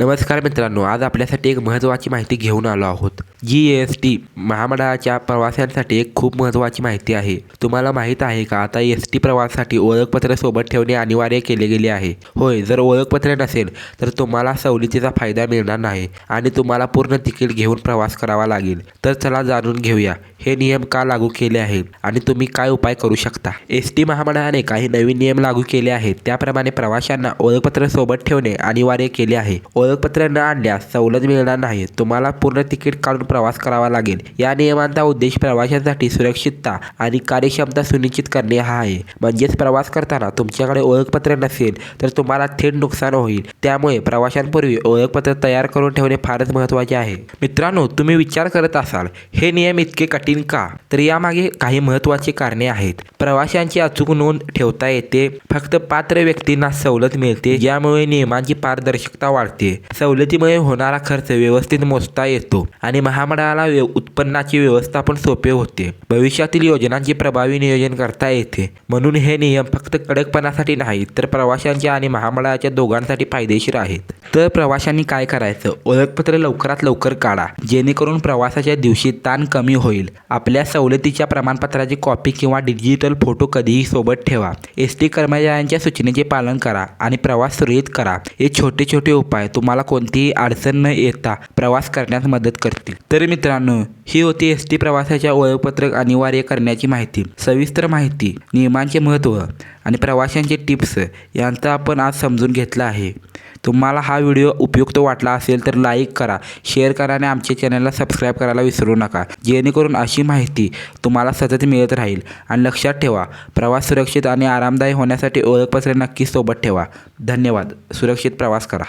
नमस्कार मित्रांनो आज आपल्यासाठी एक महत्त्वाची माहिती घेऊन आलो आहोत. जी एस टी महामंडळाच्या प्रवाशांसाठी एक खूप महत्त्वाची माहिती आहे. तुम्हाला माहीत आहे का? आता एस टी प्रवासासाठी ओळखपत्र सोबत ठेवणे अनिवार्य केले गेले आहे. होय जर ओळखपत्र नसेल तर तुम्हाला सवलतीचा फायदा मिळणार नाही आणि तुम्हाला पूर्ण तिकीट घेऊन प्रवास करावा लागेल. तर चला जाणून घेऊया. हे नियम का लागू केले आहेत आणि तुम्ही काय उपाय करू शकता? एस टी महामंडळाने काही नवीन नियम लागू केले आहेत. त्याप्रमाणे प्रवाशांना ओळखपत्र सोबत ठेवणे अनिवार्य केले आहे. ओळखपत्र न आणल्यास सवलत मिळणार नाही. तुम्हाला पूर्ण तिकीट काढून प्रवास करावा लागेल. या नियमांचा उद्देश प्रवाशांसाठी सुरक्षितता आणि कार्यक्षमता सुनिश्चित करणे हा आहे. म्हणजेच प्रवास करताना तुमच्याकडे ओळखपत्र नसेल तर तुम्हाला थेट नुकसान होईल. त्यामुळे प्रवाशांपूर्वी ओळखपत्र तयार करून ठेवणे फारच महत्त्वाचे आहे. मित्रांनो तुम्ही विचार करत असाल हे नियम इतके कठीण का? तर यामागे काही महत्त्वाची कारणे आहेत. प्रवाशांची अचूक नोंद ठेवता येते. फक्त पात्र व्यक्तींना सवलत मिळते ज्यामुळे नियमांची पारदर्शकता वाढते. सवलतीमुळे होणारा खर्च व्यवस्थित मोजता येतो आणि महा महामंडळाला व्य उत्पन्नाचे व्यवस्थापन सोपे होते. भविष्यातील योजनांचे प्रभावी नियोजन करता येते. म्हणून हे नियम फक्त कडकपणासाठी नाही तर प्रवाशांच्या आणि महामंडळाच्या दोघांसाठी फायदेशीर आहेत. तर प्रवाशांनी काय करायचं? ओळखपत्र लवकरात लवकर काढा. जेणेकरून प्रवासाच्या दिवशी ताण कमी होईल. आपल्या सवलतीच्या प्रमाणपत्राची कॉपी किंवा डिजिटल फोटो कधीही सोबत ठेवा. एस टी कर्मचाऱ्यांच्या सूचनेचे पालन करा आणि प्रवास सुरळीत करा. हे छोटे छोटे उपाय तुम्हाला कोणतीही अडचण न येता प्रवास करण्यास मदत करतील. तर मित्रांनो ही होती एस टी प्रवासाच्या ओळखपत्रक अनिवार्य करण्याची माहिती. सविस्तर माहिती नियमांचे महत्त्व आणि प्रवाशांचे टिप्स यांचा आपण आज समजून घेतला आहे. तुम्हाला हा व्हिडिओ उपयुक्त वाटला असेल तर लाईक करा शेअर करा आणि आमच्या चॅनलला सबस्क्राईब करायला विसरू नका. जेणेकरून अशी माहिती तुम्हाला सतत मिळत राहील. आणि लक्षात ठेवा प्रवास सुरक्षित आणि आरामदायी होण्यासाठी ओळखपत्र नक्की सोबत ठेवा. धन्यवाद. सुरक्षित प्रवास करा.